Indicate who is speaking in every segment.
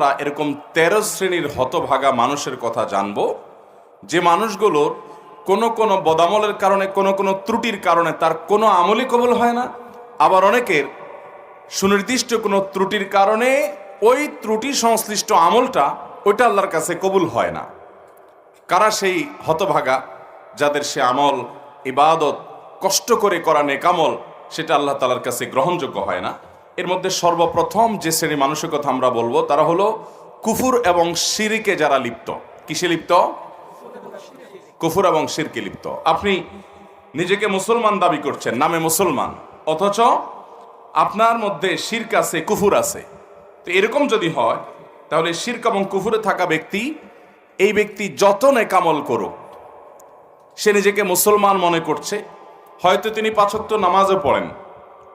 Speaker 1: আমরা এরকম তেরো শ্রেণির হতভাগা মানুষের কথা জানব। যে মানুষগুলোর কোনো কোনো বদামলের কারণে, কোনো কোনো ত্রুটির কারণে তার কোনো আমলই কবল হয় না। আবার অনেকের সুনির্দিষ্ট কোনো ত্রুটির কারণে ওই ত্রুটি সংশ্লিষ্ট আমলটা ওইটা আল্লাহর কাছে কবুল হয় না। কারা সেই হতভাগা যাদের সে আমল, ইবাদত, কষ্ট করে করা নেকামল সেটা আল্লাহ তালার কাছে গ্রহণযোগ্য হয় না? এর মধ্যে সর্বপ্রথম যে শ্রেণি মানুষের কথা আমরা বলব, তারা হলো কুফুর এবং শিরিকে যারা লিপ্ত। কিসে লিপ্ত? কুফুর এবং শিরকে লিপ্ত। আপনি নিজেকে মুসলমান দাবি করছেন, নামে মুসলমান, অথচ আপনার মধ্যে শির্ক আছে, কুফুর আছে। তো এরকম যদি হয়, তাহলে শির্ক এবং কুফুরে থাকা ব্যক্তি, এই ব্যক্তি যত নেকামল করুক, সে নিজেকে মুসলমান মনে করছে। হয়তো তিনি পাঁচক্ত নামাজও পড়েন।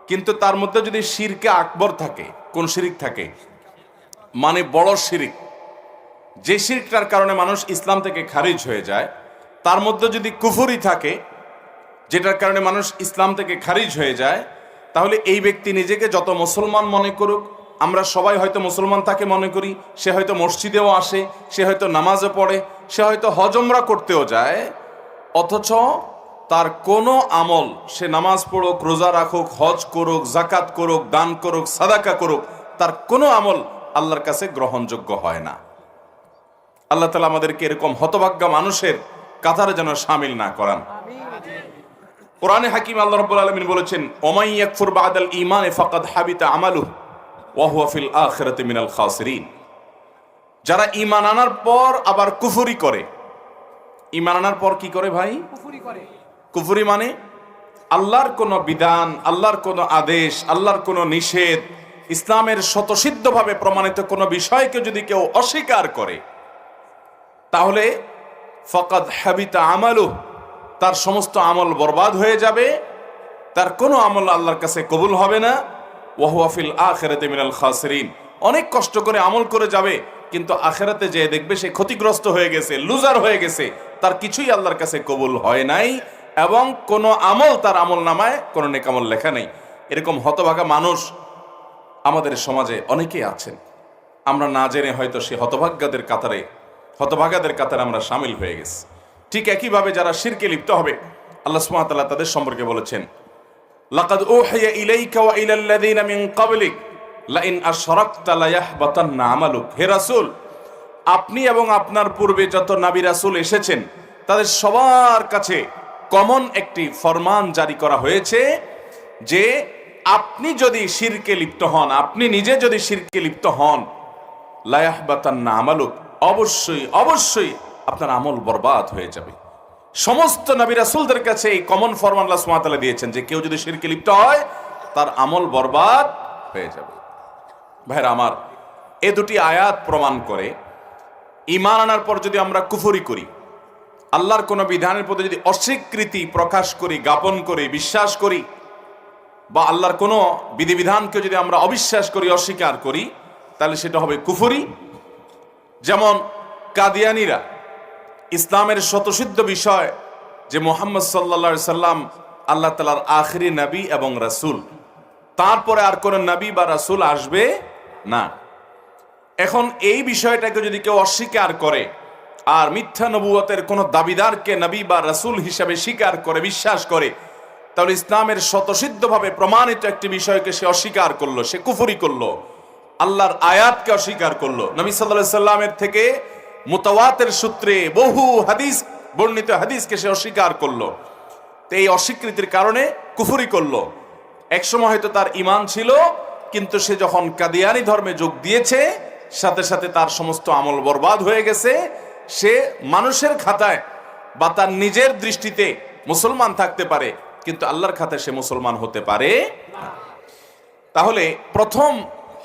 Speaker 1: কিন্তু তার মধ্যে যদি শিরকে আকবর থাকে, কোন শিরিক থাকে? মানে বড় শিরিক। যে শিরকটার কারণে মানুষ ইসলাম থেকে খারিজ হয়ে যায়, তার মধ্যে যদি কুফুরি থাকে, যেটার কারণে মানুষ ইসলাম থেকে খারিজ হয়ে যায়, তাহলে এই ব্যক্তি নিজেকে যত মুসলমান মনে করুক, আমরা সবাই হয়তো মুসলমান তাকে মনে করি, সে হয়তো মসজিদেও আসে, সে হয়তো নামাজে পড়ে, সে হয়তো হজমরা করতেও যায়, অথচ তার কোনো আমল, সে নামাজ পড়ুক, রোজা রাখুক, হজ করুক জাকাত করুক, দান করুক, সাদাকা করুক, তার কোনো আমল আল্লাহর কাছে গ্রহণযোগ্য হয় না। আল্লাহ তালা আমাদেরকে এরকম হতভাগ্য মানুষের কাতারে যেন সামিল না করান। কোরআনে হাকিম আল্লাহ রাব্বুল আলামিন বলেছেন ওমাই ইয়াকফুর বাদাল ঈমানে ফাকাদ হাবিতা আমালু ওয়া হুয়া মিনাল খাসিরিন। যারা ইমান আনার পর আবার কুফুরি করে। ইমান আনার পর কি করে ভাই?
Speaker 2: কুফুরি করে।
Speaker 1: কুফরি মানে? আল্লাহর কোনো বিধান, আল্লাহর কোনো আদেশ, আল্লাহর কোনো নিষেধ, ইসলামের স্বতসিদ্ধভাবে প্রমাণিত কোনো বিষয়কে যদি কেউ অস্বীকার করে, তাহলে ফকাদ হাবিতা আমালু তার সমস্ত আমল বরবাদ হয়ে যাবে, তার কোনো আমল আল্লাহর কাছে কবুল হবে না। ওয়াহুয়াফিল আখেরাতে মিনাল খাসরিন। অনেক কষ্ট করে আমল করে যাবে, কিন্তু আখেরাতে যে দেখবে সে ক্ষতিগ্রস্ত হয়ে গেছে, লুজার হয়ে গেছে, তার কিছুই আল্লাহর কাছে কবুল হয় নাই। এবং কোনো আমল তার আমল নামায়, কোনো নেকামল লেখা নেই। এরকম হতভাগা মানুষ আমাদের সমাজে অনেকেই আছেন। আমরা না জেনে হয়তো সে হতভাগ্যদের কাতারে, হতভাগাদের কাতারে আমরা সামিল হয়ে গেছি। ঠিক একইভাবে যারা শিরকে লিপ্ত হবে, আল্লাহ তাআলা তাদের সম্পর্কে বলেছেন লাইন হে রাসূল, আপনি এবং আপনার পূর্বে যত নবী রাসূল এসেছেন, তাদের সবার কাছে কমন একটি ফরমান জারি করা হয়েছে যে আপনি যদি শিরকে লিপ্ত হন, আপনি নিজে যদি শিরকে লিপ্ত হন লায়াহবাতান্না আমালুক, অবশ্যই অবশ্যই আপনার আমল বরবাদ হয়ে যাবে। সমস্ত নবী রাসুলদের কাছে এই কমন ফরমান আল্লাহ দিয়েছেন যে কেউ যদি শিরকে লিপ্ত হয়, তার আমল বরবাদ হয়ে যাবে। ভাইরা আমার এ দুটি আয়াত প্রমাণ করে ইমান আনার পর যদি আমরা কুফরি করি আল্লাহর কোনো বিধানের প্রতি যদি অস্বীকৃতি প্রকাশ করি, জ্ঞাপন করি, বিশ্বাস করি, বা আল্লাহর কোনো বিধিবিধানকে যদি আমরা অবিশ্বাস করি, অস্বীকার করি, তাহলে সেটা হবে কুফুরি। যেমন কাদিয়ানিরা ইসলামের শতসিদ্ধ বিষয় যে মোহাম্মদ সাল্লা সাল্লাম আল্লাহ তালার আখরি নবী এবং রাসূল। তারপরে আর কোনো নবী বা রাসূল আসবে না। এখন এই বিষয়টাকে যদি কেউ অস্বীকার করে আর মিথ্যা নবুয়তের কোনো দাবিদারকে নবী বা রাসূল হিসাবে স্বীকার করে, বিশ্বাস করে, তাহলে ইসলামের শতসিদ্ধভাবে প্রমাণিত একটি বিষয়কে সে অস্বীকার করল, সে কুফুরি করল, আল্লাহর আয়াতকে অস্বীকার করল। নবী সাল্লাহ সাল্লামের থেকে মুতাওয়াতের সূত্রে বহু হাদিস, বর্ণিত হাদিসকে সে অস্বীকার করল। তো এই অস্বীকৃতির কারণে কুফরি করল। একসময় হয়তো তার ইমান ছিল, কিন্তু সে যখন কাদিয়ানি ধর্মে যোগ দিয়েছে, সাথে সাথে তার সমস্ত আমল বরবাদ হয়ে গেছে সে মানুষের খাতায় বা তার নিজের দৃষ্টিতে মুসলমান থাকতে পারে, কিন্তু আল্লাহর খাতায় সে মুসলমান হতে পারে তাহলে প্রথম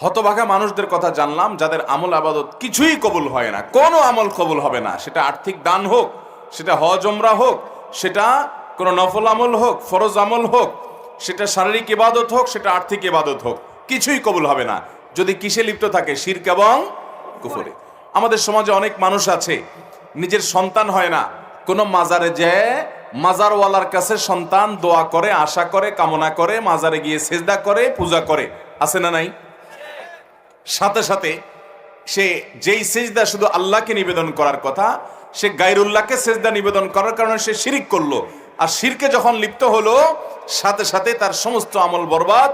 Speaker 1: হতভাগা মানুষদের কথা জানলাম, যাদের আমল আবাদত কিছুই কবুল হয় না। কোনো আমল কবুল হবে না। সেটা আর্থিক দান হোক, সেটা হজ ওমরা হোক, সেটা কোনো নফল আমল হোক, ফরজ আমল হোক, সেটা শারীরিক ইবাদত হোক, সেটা আর্থিক ইবাদত হোক, কিছুই কবুল হবে না। যদি কিসে লিপ্ত থাকে? শিরক এবং কুফরে। আমাদের সমাজে অনেক মানুষ আছে, নিজের সন্তান হয় না। কোনো মাজারে যে মাজারওয়ালার কাছে সন্তান দোয়া করে, আশা করে, কামনা করে, মাজারে গিয়ে সেজদা করে, পূজা করে। আছে না নাই? সাথে সাথে সে যেই সেজদা শুধু আল্লাহকে নিবেদন করার কথা, সে গাইরুল্লাহকে সেজদা নিবেদন করার কারণে সে শিরিক করল। আর শিরকে যখন লিপ্ত হলো, সাথে সাথে তার সমস্ত আমল বরবাদ